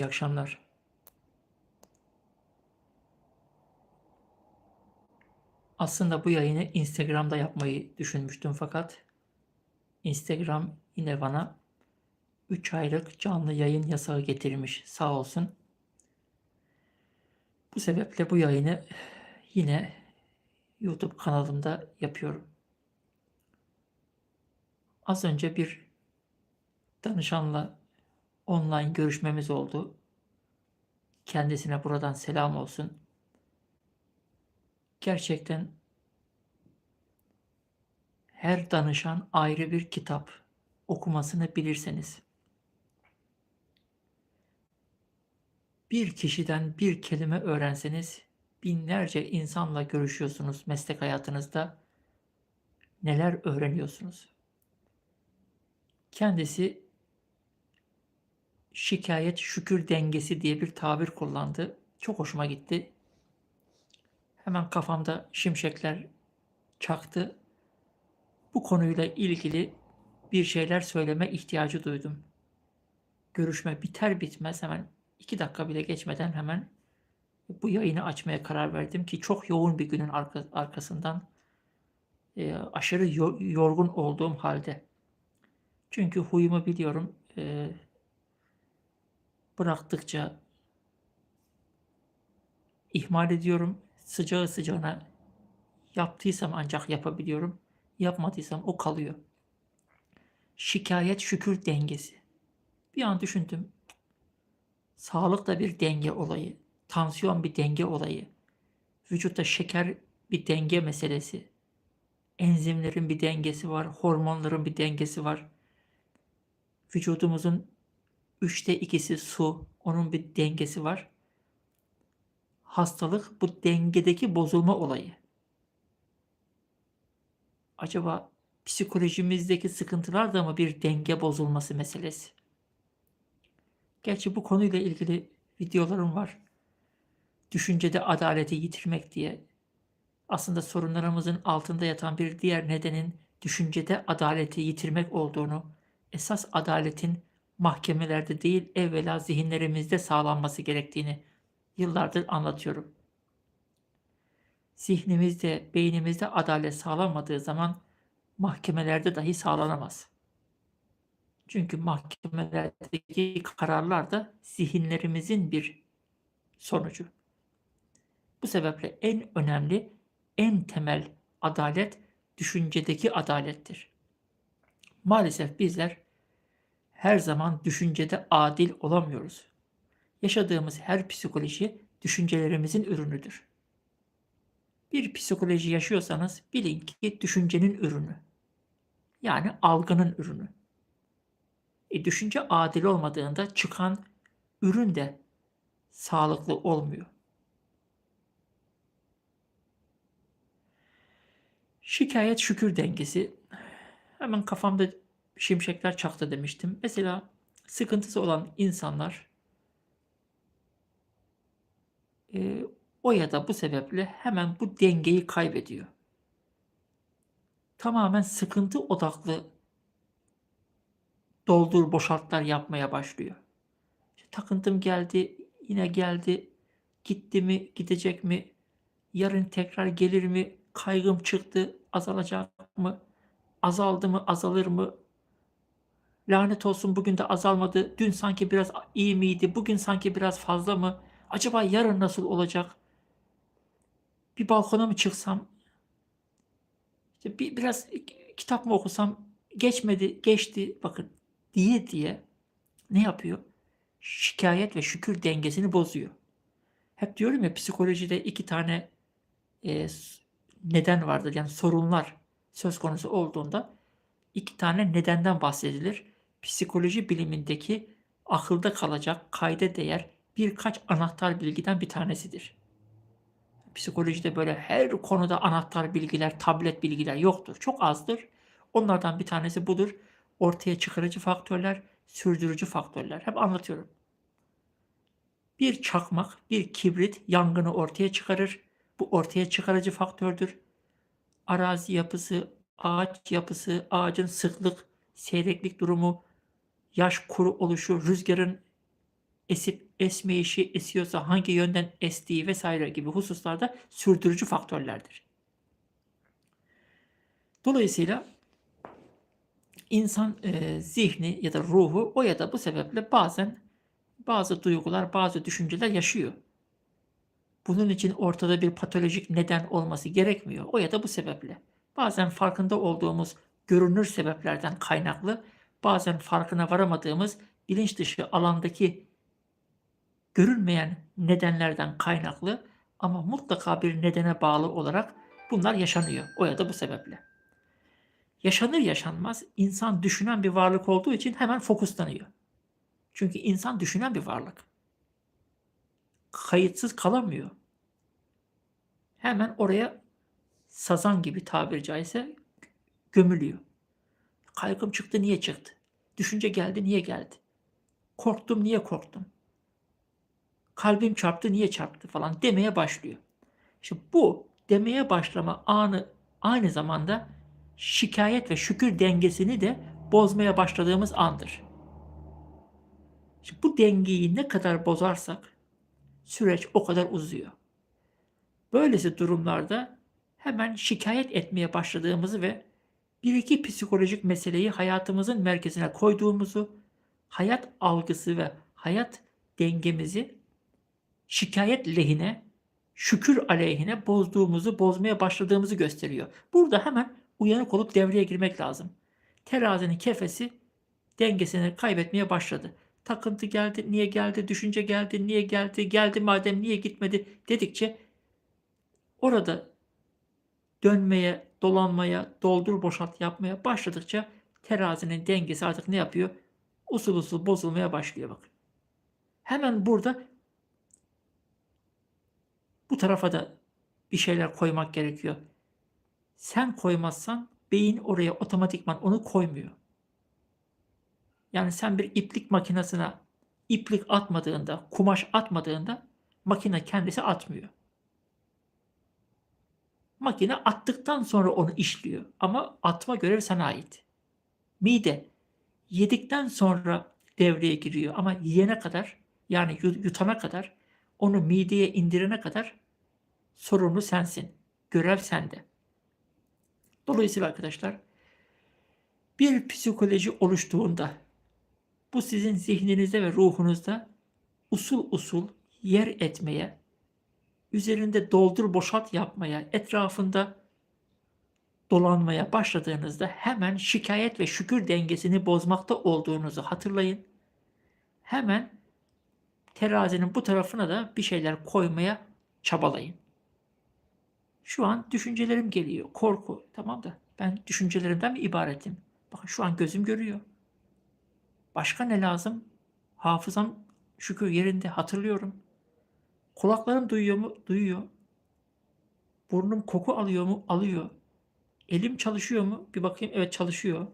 İyi akşamlar. Aslında bu yayını Instagram'da yapmayı düşünmüştüm fakat Instagram yine bana 3 aylık canlı yayın yasağı getirmiş sağ olsun. Bu sebeple bu yayını yine YouTube kanalımda yapıyorum. Az önce bir danışanla online görüşmemiz oldu. Kendisine buradan selam olsun. Gerçekten her danışan ayrı bir kitap okumasını bilirseniz bir kişiden bir kelime öğrenseniz binlerce insanla görüşüyorsunuz meslek hayatınızda neler öğreniyorsunuz. Kendisi şikayet şükür dengesi diye bir tabir kullandı. Çok hoşuma gitti. Hemen kafamda şimşekler çaktı. Bu konuyla ilgili bir şeyler söyleme ihtiyacı duydum. Görüşme biter bitmez hemen iki dakika bile geçmeden hemen bu yayını açmaya karar verdim ki çok yoğun bir günün arka- arkasından e, aşırı yo- yorgun olduğum halde. Çünkü huyumu biliyorum. E, bıraktıkça ihmal ediyorum. Sıcağı sıcağına yaptıysam ancak yapabiliyorum. Yapmadıysam o kalıyor. Şikayet şükür dengesi. Bir an düşündüm. Sağlık da bir denge olayı. Tansiyon bir denge olayı. Vücutta şeker bir denge meselesi. Enzimlerin bir dengesi var. Hormonların bir dengesi var. Vücudumuzun üçte ikisi su. Onun bir dengesi var. Hastalık bu dengedeki bozulma olayı. Acaba psikolojimizdeki sıkıntılar da mı bir denge bozulması meselesi? Gerçi bu konuyla ilgili videolarım var. Düşüncede adaleti yitirmek diye. Aslında sorunlarımızın altında yatan bir diğer nedenin düşüncede adaleti yitirmek olduğunu, esas adaletin mahkemelerde değil evvela zihinlerimizde sağlanması gerektiğini yıllardır anlatıyorum. Zihnimizde, beynimizde adalet sağlanmadığı zaman mahkemelerde dahi sağlanamaz. Çünkü mahkemelerdeki kararlar da zihinlerimizin bir sonucu. Bu sebeple en önemli, en temel adalet düşüncedeki adalettir. Maalesef bizler her zaman düşüncede adil olamıyoruz. Yaşadığımız her psikoloji düşüncelerimizin ürünüdür. Bir psikoloji yaşıyorsanız bilin ki düşüncenin ürünü. Yani algının ürünü. E, düşünce adil olmadığında çıkan ürün de sağlıklı olmuyor. Şikayet şükür dengesi. Hemen kafamda şimşekler çaktı demiştim. Mesela sıkıntısı olan insanlar e, o ya da bu sebeple hemen bu dengeyi kaybediyor. Tamamen sıkıntı odaklı doldur boşaltlar yapmaya başlıyor. İşte takıntım geldi, yine geldi, gitti mi, gidecek mi, yarın tekrar gelir mi, kaygım çıktı, azalacak mı, azaldı mı, azalır mı, lanet olsun bugün de azalmadı, dün sanki biraz iyi miydi, bugün sanki biraz fazla mı, acaba yarın nasıl olacak, bir balkona mı çıksam, işte bir, biraz kitap mı okusam, geçmedi, geçti, bakın diye diye ne yapıyor? Şikayet ve şükür dengesini bozuyor. Hep diyorum ya psikolojide iki tane e, neden vardır. Yani sorunlar söz konusu olduğunda iki tane nedenden bahsedilir. Psikoloji bilimindeki akılda kalacak, kayda değer birkaç anahtar bilgiden bir tanesidir. Psikolojide böyle her konuda anahtar bilgiler, tablet bilgiler yoktur. Çok azdır. Onlardan bir tanesi budur ortaya çıkarıcı faktörler, sürdürücü faktörler. Hep anlatıyorum. Bir çakmak, bir kibrit yangını ortaya çıkarır. Bu ortaya çıkarıcı faktördür. Arazi yapısı, ağaç yapısı, ağacın sıklık, seyreklik durumu, yaş kuru oluşu, rüzgarın esip esmeyişi, esiyorsa hangi yönden estiği vesaire gibi hususlarda sürdürücü faktörlerdir. Dolayısıyla insan e, zihni ya da ruhu o ya da bu sebeple bazen bazı duygular, bazı düşünceler yaşıyor. Bunun için ortada bir patolojik neden olması gerekmiyor. O ya da bu sebeple. Bazen farkında olduğumuz görünür sebeplerden kaynaklı, bazen farkına varamadığımız bilinç dışı alandaki görünmeyen nedenlerden kaynaklı ama mutlaka bir nedene bağlı olarak bunlar yaşanıyor. O ya da bu sebeple. Yaşanır yaşanmaz insan düşünen bir varlık olduğu için hemen fokuslanıyor. Çünkü insan düşünen bir varlık. Kayıtsız kalamıyor. Hemen oraya sazan gibi tabiri caizse gömülüyor. Kaygım çıktı niye çıktı? Düşünce geldi niye geldi? Korktum niye korktum? Kalbim çarptı niye çarptı falan demeye başlıyor. İşte bu demeye başlama anı aynı zamanda şikayet ve şükür dengesini de bozmaya başladığımız andır. Şimdi bu dengeyi ne kadar bozarsak süreç o kadar uzuyor. Böylesi durumlarda hemen şikayet etmeye başladığımızı ve bir iki psikolojik meseleyi hayatımızın merkezine koyduğumuzu, hayat algısı ve hayat dengemizi şikayet lehine, şükür aleyhine bozduğumuzu, bozmaya başladığımızı gösteriyor. Burada hemen uyanık olup devreye girmek lazım. Terazinin kefesi dengesini kaybetmeye başladı. Takıntı geldi, niye geldi, düşünce geldi, niye geldi, geldi madem niye gitmedi dedikçe orada dönmeye, dolanmaya, doldur boşalt yapmaya başladıkça terazinin dengesi artık ne yapıyor? Usul usul bozulmaya başlıyor bak. Hemen burada bu tarafa da bir şeyler koymak gerekiyor. Sen koymazsan beyin oraya otomatikman onu koymuyor. Yani sen bir iplik makinesine iplik atmadığında, kumaş atmadığında makine kendisi atmıyor. Makine attıktan sonra onu işliyor. Ama atma görevi sana ait. Mide yedikten sonra devreye giriyor. Ama yiyene kadar yani yutana kadar onu mideye indirene kadar sorumlu sensin. Görev sende. Dolayısıyla arkadaşlar bir psikoloji oluştuğunda bu sizin zihninizde ve ruhunuzda usul usul yer etmeye, üzerinde doldur boşalt yapmaya, etrafında dolanmaya başladığınızda hemen şikayet ve şükür dengesini bozmakta olduğunuzu hatırlayın. Hemen terazinin bu tarafına da bir şeyler koymaya çabalayın. Şu an düşüncelerim geliyor. Korku. Tamam da ben düşüncelerimden mi ibaretim? Bakın şu an gözüm görüyor. Başka ne lazım? Hafızam şükür yerinde hatırlıyorum. Kulaklarım duyuyor mu? Duyuyor. Burnum koku alıyor mu? Alıyor. Elim çalışıyor mu? Bir bakayım. Evet çalışıyor.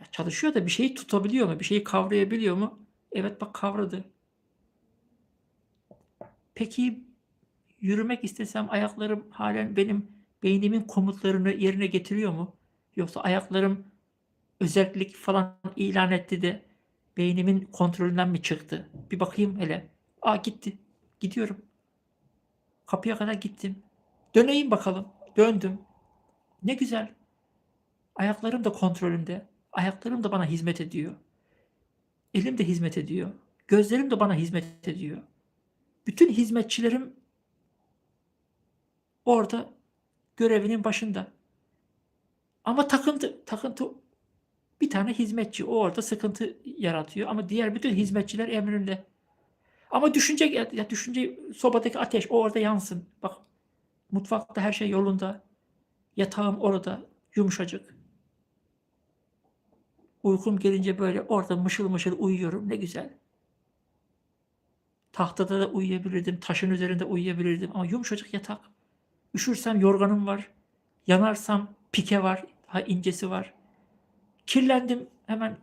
Ya çalışıyor da bir şeyi tutabiliyor mu? Bir şeyi kavrayabiliyor mu? Evet bak kavradı. Peki yürümek istesem ayaklarım halen benim beynimin komutlarını yerine getiriyor mu? Yoksa ayaklarım özellik falan ilan etti de beynimin kontrolünden mi çıktı? Bir bakayım hele. Aa gitti. Gidiyorum. Kapıya kadar gittim. Döneyim bakalım. Döndüm. Ne güzel. Ayaklarım da kontrolümde. Ayaklarım da bana hizmet ediyor. Elim de hizmet ediyor. Gözlerim de bana hizmet ediyor. Bütün hizmetçilerim orada görevinin başında. Ama takıntı, takıntı bir tane hizmetçi o orada sıkıntı yaratıyor ama diğer bütün hizmetçiler emrinde. Ama düşünce ya düşünce sobadaki ateş o orada yansın. Bak mutfakta her şey yolunda. Yatağım orada yumuşacık. Uykum gelince böyle orada mışıl mışıl uyuyorum. Ne güzel. Tahtada da uyuyabilirdim. Taşın üzerinde uyuyabilirdim. Ama yumuşacık yatak. Üşürsem yorganım var. Yanarsam pike var. Daha incesi var. Kirlendim. Hemen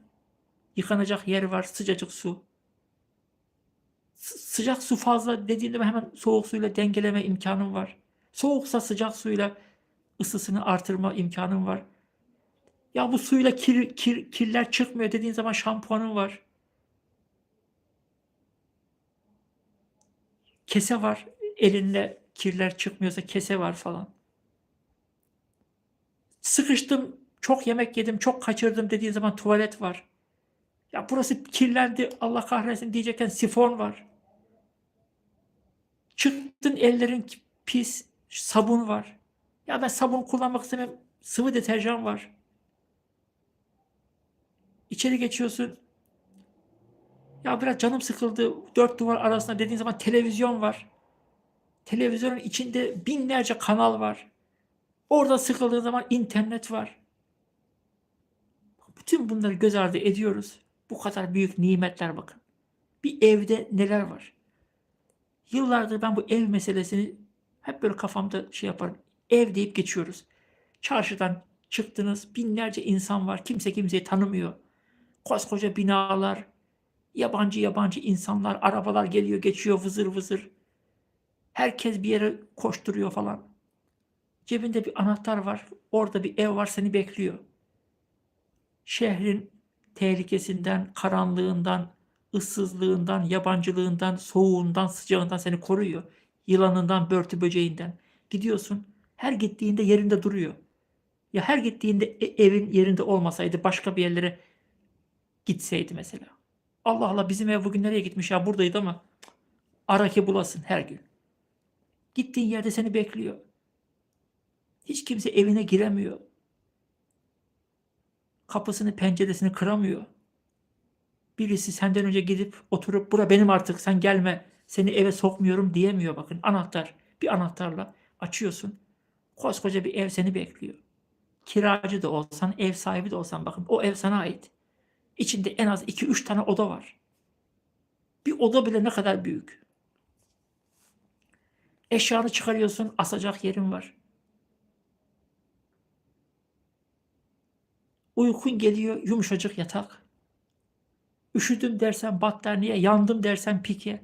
yıkanacak yer var. Sıcacık su. Sıcak su fazla dediğimde hemen soğuk suyla dengeleme imkanım var. Soğuksa sıcak suyla ısısını artırma imkanım var. Ya bu suyla kir, kir, kirler çıkmıyor dediğin zaman şampuanım var. Kese var. Elinde kirler çıkmıyorsa kese var falan. Sıkıştım, çok yemek yedim, çok kaçırdım dediği zaman tuvalet var. Ya burası kirlendi, Allah kahretsin diyecekken sifon var. Çıktın ellerin pis, sabun var. Ya ben sabun kullanmak istemiyorum, sıvı deterjan var. İçeri geçiyorsun. Ya biraz canım sıkıldı, dört duvar arasında dediğin zaman televizyon var. Televizyonun içinde binlerce kanal var. Orada sıkıldığın zaman internet var. Bütün bunları göz ardı ediyoruz. Bu kadar büyük nimetler bakın. Bir evde neler var? Yıllardır ben bu ev meselesini hep böyle kafamda şey yaparım. Ev deyip geçiyoruz. Çarşıdan çıktınız, binlerce insan var. Kimse kimseyi tanımıyor. Koskoca binalar, yabancı yabancı insanlar, arabalar geliyor geçiyor vızır vızır. Herkes bir yere koşturuyor falan. Cebinde bir anahtar var. Orada bir ev var seni bekliyor. Şehrin tehlikesinden, karanlığından, ıssızlığından, yabancılığından, soğuğundan, sıcağından seni koruyor. Yılanından, börtü böceğinden. Gidiyorsun. Her gittiğinde yerinde duruyor. Ya her gittiğinde e- evin yerinde olmasaydı başka bir yerlere gitseydi mesela. Allah Allah bizim ev bugün nereye gitmiş ya buradaydı ama ara ki bulasın her gün. Gittiğin yerde seni bekliyor. Hiç kimse evine giremiyor. Kapısını, penceresini kıramıyor. Birisi senden önce gidip oturup bura benim artık sen gelme seni eve sokmuyorum diyemiyor bakın. Anahtar bir anahtarla açıyorsun. Koskoca bir ev seni bekliyor. Kiracı da olsan, ev sahibi de olsan bakın o ev sana ait. İçinde en az 2-3 tane oda var. Bir oda bile ne kadar büyük. Eşyanı çıkarıyorsun, asacak yerin var. Uykun geliyor, yumuşacık yatak. Üşüdüm dersen battaniye, yandım dersen pike.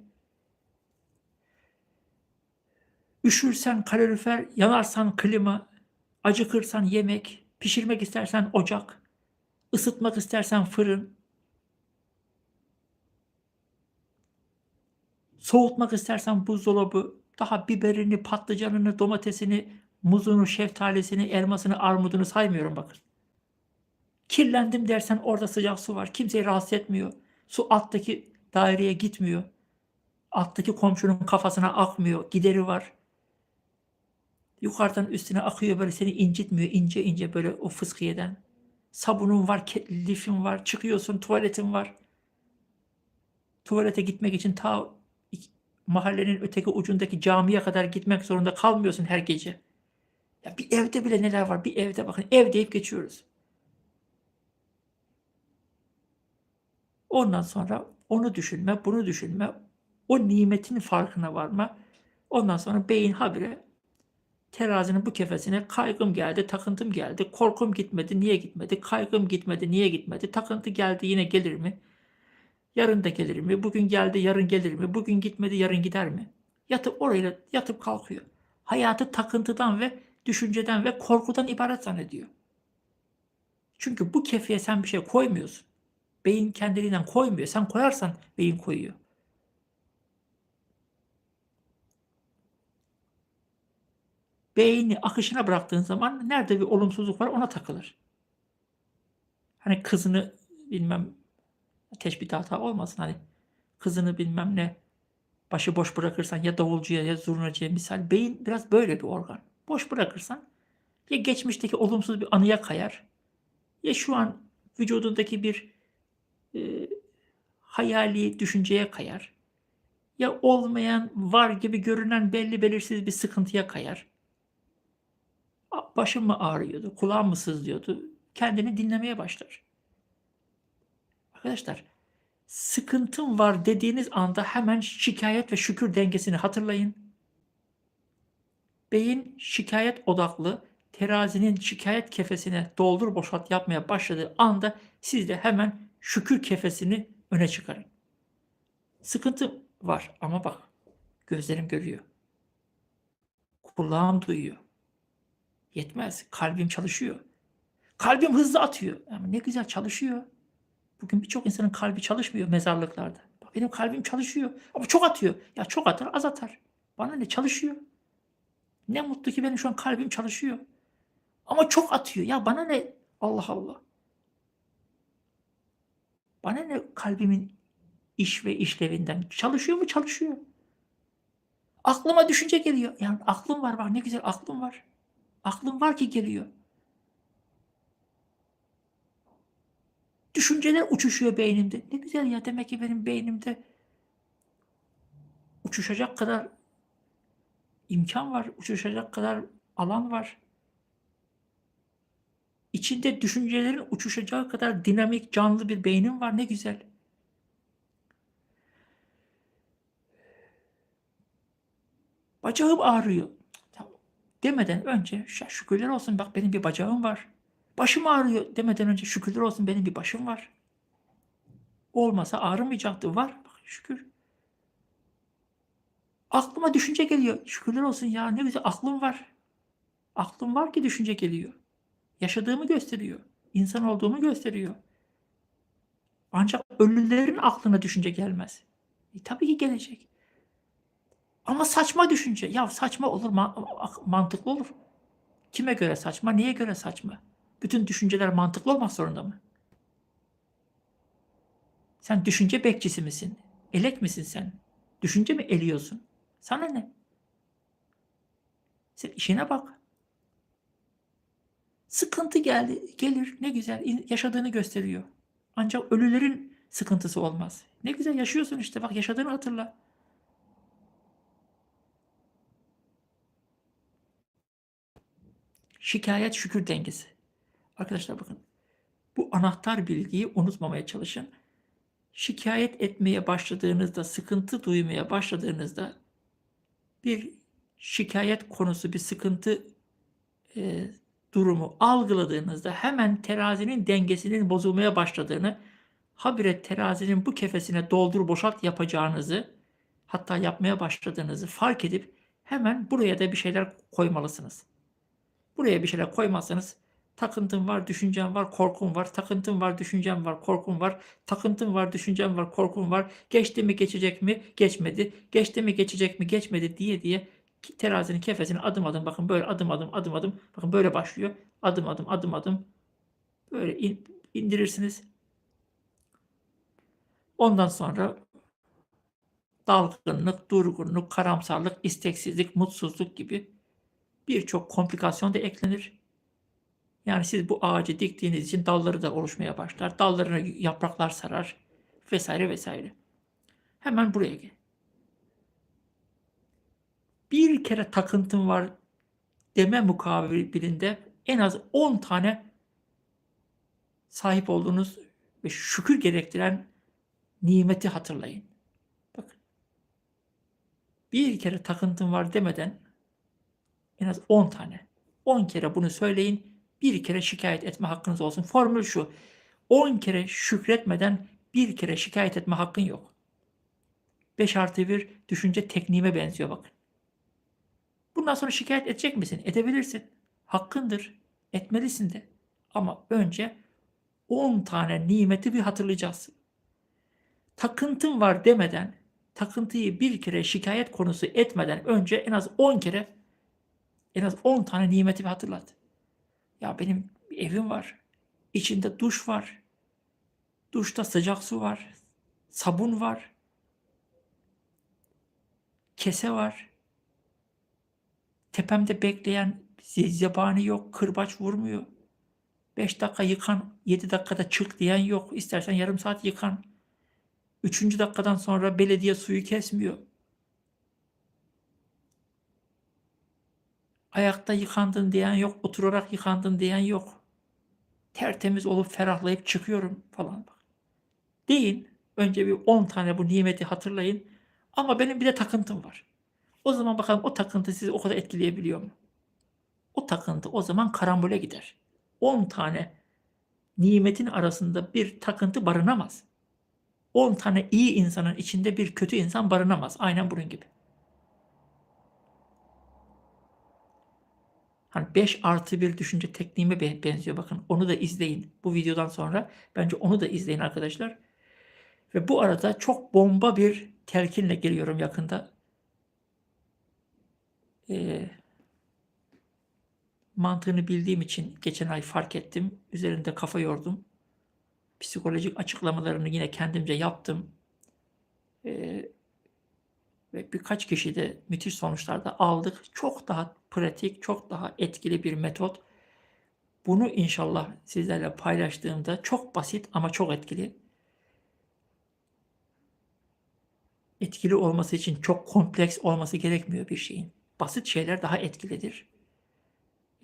Üşürsen kalorifer, yanarsan klima, acıkırsan yemek, pişirmek istersen ocak, ısıtmak istersen fırın, soğutmak istersen buzdolabı, daha biberini, patlıcanını, domatesini, muzunu, şeftalisini, elmasını, armudunu saymıyorum bakın. Kirlendim dersen orada sıcak su var. Kimseyi rahatsız etmiyor. Su alttaki daireye gitmiyor. Alttaki komşunun kafasına akmıyor. Gideri var. Yukarıdan üstüne akıyor böyle seni incitmiyor. ince ince böyle o fıskiyeden. Sabunun var, lifin var. Çıkıyorsun tuvaletin var. Tuvalete gitmek için ta mahallenin öteki ucundaki camiye kadar gitmek zorunda kalmıyorsun her gece. Ya bir evde bile neler var? Bir evde bakın. Ev deyip geçiyoruz. Ondan sonra onu düşünme, bunu düşünme, o nimetin farkına varma. Ondan sonra beyin habire terazinin bu kefesine kaygım geldi, takıntım geldi, korkum gitmedi, niye gitmedi, kaygım gitmedi, niye gitmedi, takıntı geldi, yine gelir mi? Yarın da gelir mi? Bugün geldi, yarın gelir mi? Bugün gitmedi, yarın gider mi? Yatıp orayla yatıp kalkıyor. Hayatı takıntıdan ve düşünceden ve korkudan ibaret zannediyor. Çünkü bu kefeye sen bir şey koymuyorsun. Beyin kendiliğinden koymuyor. Sen koyarsan beyin koyuyor. Beyni akışına bıraktığın zaman nerede bir olumsuzluk var ona takılır. Hani kızını bilmem teşbih hata olmasın hani kızını bilmem ne başıboş bırakırsan ya davulcuya ya zurnacıya misal beyin biraz böyle bir organ. Boş bırakırsan ya geçmişteki olumsuz bir anıya kayar ya şu an vücudundaki bir e, hayali düşünceye kayar. Ya olmayan, var gibi görünen belli belirsiz bir sıkıntıya kayar. Başım mı ağrıyordu, kulağım mı sızlıyordu? Kendini dinlemeye başlar. Arkadaşlar, sıkıntım var dediğiniz anda hemen şikayet ve şükür dengesini hatırlayın. Beyin şikayet odaklı, terazinin şikayet kefesine doldur boşalt yapmaya başladığı anda siz de hemen şükür kefesini öne çıkarın. Sıkıntı var ama bak gözlerim görüyor. Kulağım duyuyor. Yetmez. Kalbim çalışıyor. Kalbim hızlı atıyor. Ama ne güzel çalışıyor. Bugün birçok insanın kalbi çalışmıyor mezarlıklarda. Benim kalbim çalışıyor. Ama çok atıyor. Ya çok atar az atar. Bana ne çalışıyor. Ne mutlu ki benim şu an kalbim çalışıyor. Ama çok atıyor. Ya bana ne? Allah Allah. Bana ne kalbimin iş ve işlevinden? Çalışıyor mu? Çalışıyor. Aklıma düşünce geliyor. Yani aklım var bak ne güzel aklım var. Aklım var ki geliyor. Düşünceler uçuşuyor beynimde. Ne güzel ya demek ki benim beynimde uçuşacak kadar imkan var, uçuşacak kadar alan var. İçinde düşüncelerin uçuşacağı kadar dinamik, canlı bir beynim var. Ne güzel. Bacağım ağrıyor. Demeden önce şükürler olsun bak benim bir bacağım var. Başım ağrıyor demeden önce şükürler olsun benim bir başım var. Olmasa ağrımayacaktı. Var bak şükür. Aklıma düşünce geliyor. Şükürler olsun ya ne güzel aklım var. Aklım var ki düşünce geliyor. Yaşadığımı gösteriyor. İnsan olduğumu gösteriyor. Ancak ölülerin aklına düşünce gelmez. E, tabii ki gelecek. Ama saçma düşünce. Ya saçma olur, mantıklı olur. Kime göre saçma, niye göre saçma? Bütün düşünceler mantıklı olmak zorunda mı? Sen düşünce bekçisi misin? Elek misin sen? Düşünce mi eliyorsun? Sana ne? Sen işine bak. Sıkıntı geldi, gelir ne güzel yaşadığını gösteriyor. Ancak ölülerin sıkıntısı olmaz. Ne güzel yaşıyorsun işte bak yaşadığını hatırla. Şikayet şükür dengesi. Arkadaşlar bakın. Bu anahtar bilgiyi unutmamaya çalışın. Şikayet etmeye başladığınızda, sıkıntı duymaya başladığınızda bir şikayet konusu, bir sıkıntı e, durumu algıladığınızda hemen terazinin dengesinin bozulmaya başladığını, habire terazinin bu kefesine doldur boşalt yapacağınızı, hatta yapmaya başladığınızı fark edip hemen buraya da bir şeyler koymalısınız. Buraya bir şeyler koymazsanız takıntım var, düşüncem var, korkum var, takıntım var, düşüncem var, korkum var, takıntım var, düşüncem var, korkum var, geçti mi geçecek mi, geçmedi, geçti mi geçecek mi, geçmedi diye diye terazinin kefesini adım adım bakın böyle adım adım adım adım bakın böyle başlıyor. Adım adım adım adım böyle in, indirirsiniz. Ondan sonra dalgınlık, durgunluk, karamsarlık, isteksizlik, mutsuzluk gibi birçok komplikasyon da eklenir. Yani siz bu ağacı diktiğiniz için dalları da oluşmaya başlar. Dallarına yapraklar sarar vesaire vesaire. Hemen buraya gel. Bir kere takıntım var deme mukabilinde en az 10 tane sahip olduğunuz ve şükür gerektiren nimeti hatırlayın. Bakın. Bir kere takıntım var demeden en az 10 tane. 10 kere bunu söyleyin. Bir kere şikayet etme hakkınız olsun. Formül şu. 10 kere şükretmeden bir kere şikayet etme hakkın yok. 5 artı 1 düşünce tekniğime benziyor bakın. Bundan sonra şikayet edecek misin? Edebilirsin. Hakkındır. Etmelisin de. Ama önce 10 tane nimeti bir hatırlayacaksın. Takıntın var demeden, takıntıyı bir kere şikayet konusu etmeden önce en az 10 kere, en az 10 tane nimeti bir hatırlat. Ya benim evim var. İçinde duş var. Duşta sıcak su var. Sabun var. Kese var. Tepemde bekleyen zebani yok. Kırbaç vurmuyor. 5 dakika yıkan, 7 dakikada çık diyen yok. İstersen yarım saat yıkan. Üçüncü dakikadan sonra belediye suyu kesmiyor. Ayakta yıkandın diyen yok, oturarak yıkandın diyen yok. Tertemiz olup ferahlayıp çıkıyorum falan bak. Deyin. Önce bir 10 tane bu nimeti hatırlayın. Ama benim bir de takıntım var. O zaman bakalım o takıntı sizi o kadar etkileyebiliyor mu? O takıntı o zaman karambole gider. 10 tane nimetin arasında bir takıntı barınamaz. 10 tane iyi insanın içinde bir kötü insan barınamaz. Aynen bunun gibi. Hani 5 artı bir düşünce tekniğime benziyor. Bakın onu da izleyin. Bu videodan sonra bence onu da izleyin arkadaşlar. Ve bu arada çok bomba bir telkinle geliyorum yakında. Ee, mantığını bildiğim için geçen ay fark ettim. Üzerinde kafa yordum. Psikolojik açıklamalarını yine kendimce yaptım. Ee, ve birkaç kişi de müthiş sonuçlar da aldık. Çok daha pratik, çok daha etkili bir metot. Bunu inşallah sizlerle paylaştığımda çok basit ama çok etkili. Etkili olması için çok kompleks olması gerekmiyor bir şeyin. Basit şeyler daha etkilidir.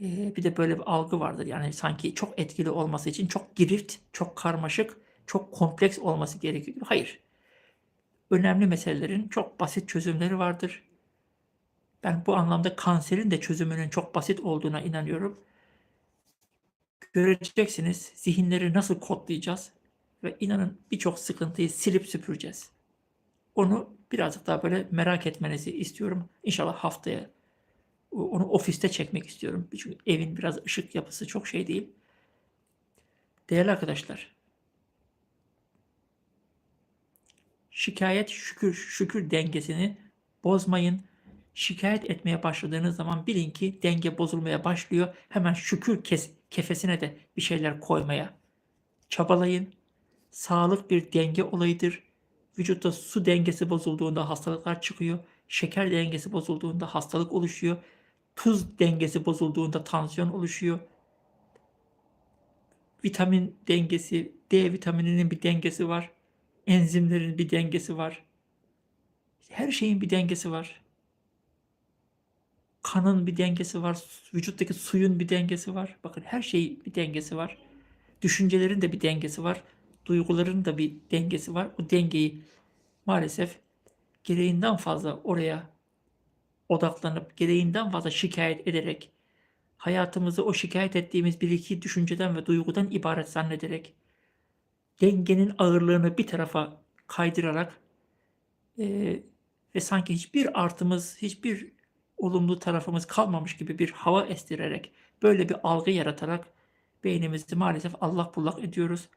Ee, bir de böyle bir algı vardır. Yani sanki çok etkili olması için çok girift, çok karmaşık, çok kompleks olması gerekiyor. Hayır. Önemli meselelerin çok basit çözümleri vardır. Ben bu anlamda kanserin de çözümünün çok basit olduğuna inanıyorum. Göreceksiniz zihinleri nasıl kodlayacağız ve inanın birçok sıkıntıyı silip süpüreceğiz. Onu birazcık daha böyle merak etmenizi istiyorum. İnşallah haftaya onu ofiste çekmek istiyorum. Çünkü evin biraz ışık yapısı çok şey değil. Değerli arkadaşlar, şikayet şükür şükür dengesini bozmayın. Şikayet etmeye başladığınız zaman bilin ki denge bozulmaya başlıyor. Hemen şükür kes, kefesine de bir şeyler koymaya çabalayın. Sağlık bir denge olayıdır. Vücutta su dengesi bozulduğunda hastalıklar çıkıyor. Şeker dengesi bozulduğunda hastalık oluşuyor. Tuz dengesi bozulduğunda tansiyon oluşuyor. Vitamin dengesi, D vitamininin bir dengesi var. Enzimlerin bir dengesi var. Her şeyin bir dengesi var. Kanın bir dengesi var. Vücuttaki suyun bir dengesi var. Bakın her şeyin bir dengesi var. Düşüncelerin de bir dengesi var. Duyguların da bir dengesi var. O dengeyi maalesef gereğinden fazla oraya odaklanıp gereğinden fazla şikayet ederek hayatımızı o şikayet ettiğimiz bir iki düşünceden ve duygudan ibaret zannederek dengenin ağırlığını bir tarafa kaydırarak e, ve sanki hiçbir artımız, hiçbir olumlu tarafımız kalmamış gibi bir hava estirerek, böyle bir algı yaratarak beynimizi maalesef allak bullak ediyoruz.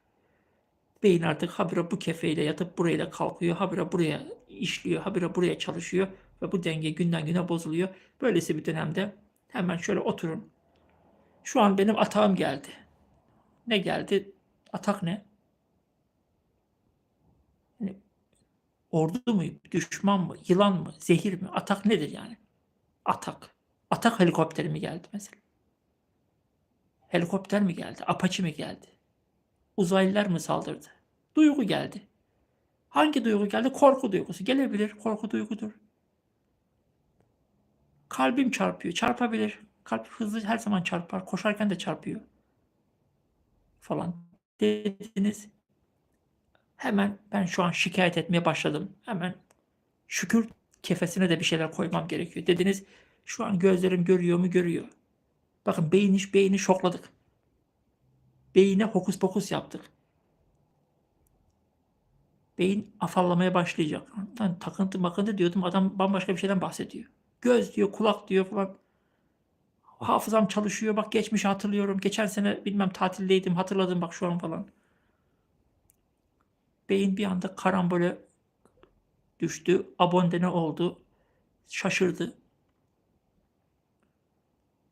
Beyin artık habire bu kefeyle yatıp burayla kalkıyor, habire buraya işliyor, habire buraya çalışıyor ve bu denge günden güne bozuluyor. Böylesi bir dönemde hemen şöyle oturun. Şu an benim atağım geldi. Ne geldi? Atak ne? Yani ordu mu? Düşman mı? Yılan mı? Zehir mi? Atak nedir yani? Atak. Atak helikopteri mi geldi mesela? Helikopter mi geldi? Apache mi geldi? Uzaylılar mı saldırdı? Duygu geldi. Hangi duygu geldi? Korku duygusu. Gelebilir. Korku duygudur. Kalbim çarpıyor. Çarpabilir. Kalp hızlı her zaman çarpar. Koşarken de çarpıyor. Falan dediniz. Hemen ben şu an şikayet etmeye başladım. Hemen şükür kefesine de bir şeyler koymam gerekiyor. Dediniz şu an gözlerim görüyor mu görüyor. Bakın beyin iş beyni şokladık. Beyine hokus pokus yaptık. Beyin afallamaya başlayacak. Ben takıntı makıntı diyordum adam bambaşka bir şeyden bahsediyor. Göz diyor, kulak diyor falan. Hafızam çalışıyor. Bak geçmişi hatırlıyorum. Geçen sene bilmem tatildeydim. Hatırladım bak şu an falan. Beyin bir anda karambole düştü. Abondene oldu. Şaşırdı.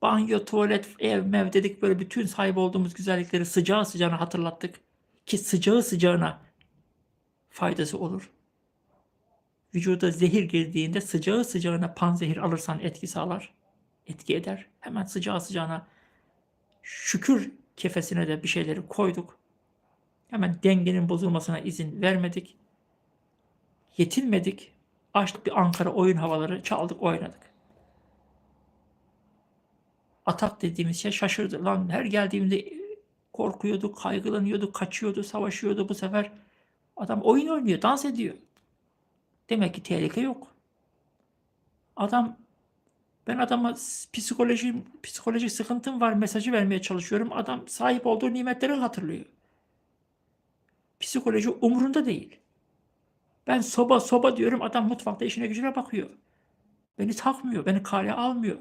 Banyo, tuvalet, ev, mev dedik böyle bütün sahip olduğumuz güzellikleri sıcağı sıcağına hatırlattık. Ki sıcağı sıcağına faydası olur. Vücuda zehir girdiğinde sıcağı sıcağına panzehir alırsan etki sağlar. Etki eder. Hemen sıcağı sıcağına şükür kefesine de bir şeyleri koyduk. Hemen dengenin bozulmasına izin vermedik. Yetinmedik. Açtık bir Ankara oyun havaları çaldık oynadık. Atak dediğimiz şey şaşırdı. Lan her geldiğimde korkuyordu, kaygılanıyordu, kaçıyordu, savaşıyordu. Bu sefer adam oyun oynuyor, dans ediyor. Demek ki tehlike yok. Adam ben adama psikoloji psikolojik sıkıntım var mesajı vermeye çalışıyorum. Adam sahip olduğu nimetleri hatırlıyor. Psikoloji umurunda değil. Ben soba soba diyorum adam mutfakta işine gücüne bakıyor. Beni takmıyor, beni kale almıyor.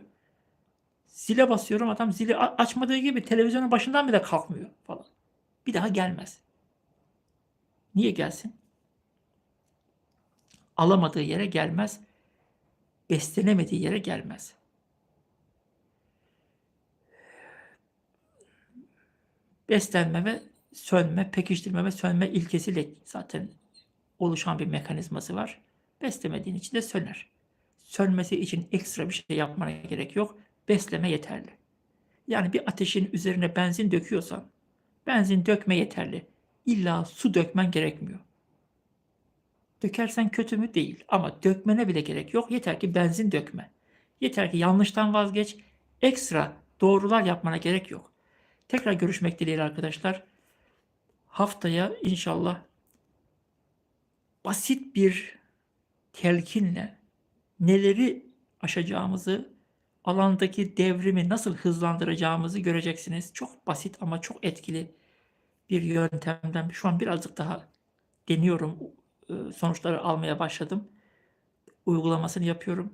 Zile basıyorum adam zili açmadığı gibi televizyonun başından bile kalkmıyor falan. Bir daha gelmez. Niye gelsin? alamadığı yere gelmez. Beslenemediği yere gelmez. Beslenme ve sönme, pekiştirme ve sönme ilkesiyle zaten oluşan bir mekanizması var. Beslemediğin için de söner. Sönmesi için ekstra bir şey yapmana gerek yok. Besleme yeterli. Yani bir ateşin üzerine benzin döküyorsan benzin dökme yeterli. İlla su dökmen gerekmiyor. Dökersen kötü mü? Değil. Ama dökmene bile gerek yok. Yeter ki benzin dökme. Yeter ki yanlıştan vazgeç. Ekstra doğrular yapmana gerek yok. Tekrar görüşmek dileğiyle arkadaşlar. Haftaya inşallah basit bir telkinle neleri aşacağımızı, alandaki devrimi nasıl hızlandıracağımızı göreceksiniz. Çok basit ama çok etkili bir yöntemden şu an birazcık daha deniyorum. Ee, Sonuçları almaya başladım. Uygulamasını yapıyorum.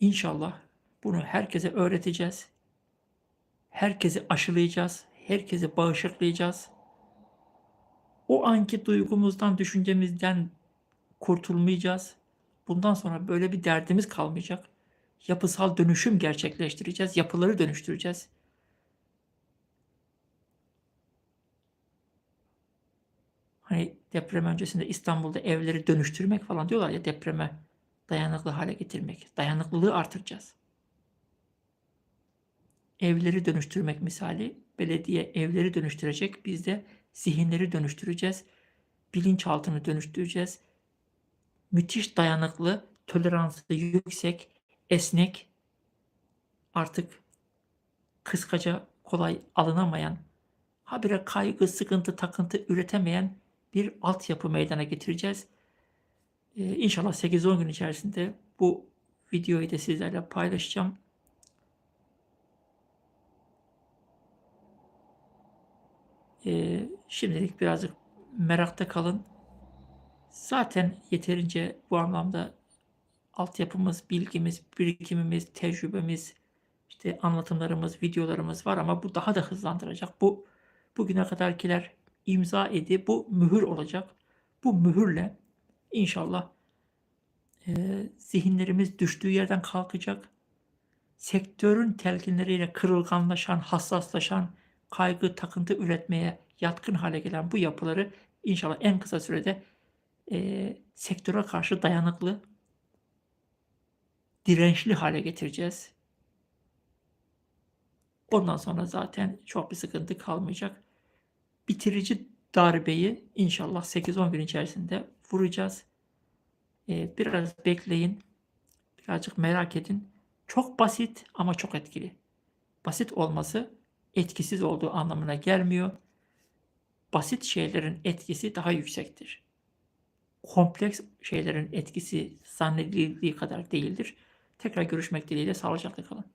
İnşallah bunu herkese öğreteceğiz. Herkesi aşılayacağız. Herkesi bağışıklayacağız. O anki duygumuzdan, düşüncemizden kurtulmayacağız. Bundan sonra böyle bir derdimiz kalmayacak. Yapısal dönüşüm gerçekleştireceğiz. Yapıları dönüştüreceğiz. Hani deprem öncesinde İstanbul'da evleri dönüştürmek falan diyorlar ya depreme dayanıklı hale getirmek. Dayanıklılığı artıracağız. Evleri dönüştürmek misali belediye evleri dönüştürecek. Biz de zihinleri dönüştüreceğiz. Bilinçaltını dönüştüreceğiz. Müthiş dayanıklı, toleransı yüksek, esnek, artık kıskaca kolay alınamayan, habire kaygı, sıkıntı, takıntı üretemeyen bir altyapı meydana getireceğiz. Ee, inşallah 8-10 gün içerisinde bu videoyu da sizlerle paylaşacağım. Ee, şimdilik birazcık merakta kalın. Zaten yeterince bu anlamda altyapımız, bilgimiz, birikimimiz, tecrübemiz, işte anlatımlarımız, videolarımız var ama bu daha da hızlandıracak. Bu bugüne kadarkiler imza edi. Bu mühür olacak. Bu mühürle inşallah e, zihinlerimiz düştüğü yerden kalkacak. Sektörün telkinleriyle kırılganlaşan, hassaslaşan, kaygı, takıntı üretmeye yatkın hale gelen bu yapıları inşallah en kısa sürede e, sektöre karşı dayanıklı, dirençli hale getireceğiz. Ondan sonra zaten çok bir sıkıntı kalmayacak. Bitirici darbeyi inşallah 8-10 gün içerisinde vuracağız. Ee, biraz bekleyin. Birazcık merak edin. Çok basit ama çok etkili. Basit olması etkisiz olduğu anlamına gelmiyor. Basit şeylerin etkisi daha yüksektir. Kompleks şeylerin etkisi zannedildiği kadar değildir. Tekrar görüşmek dileğiyle sağlıcakla kalın.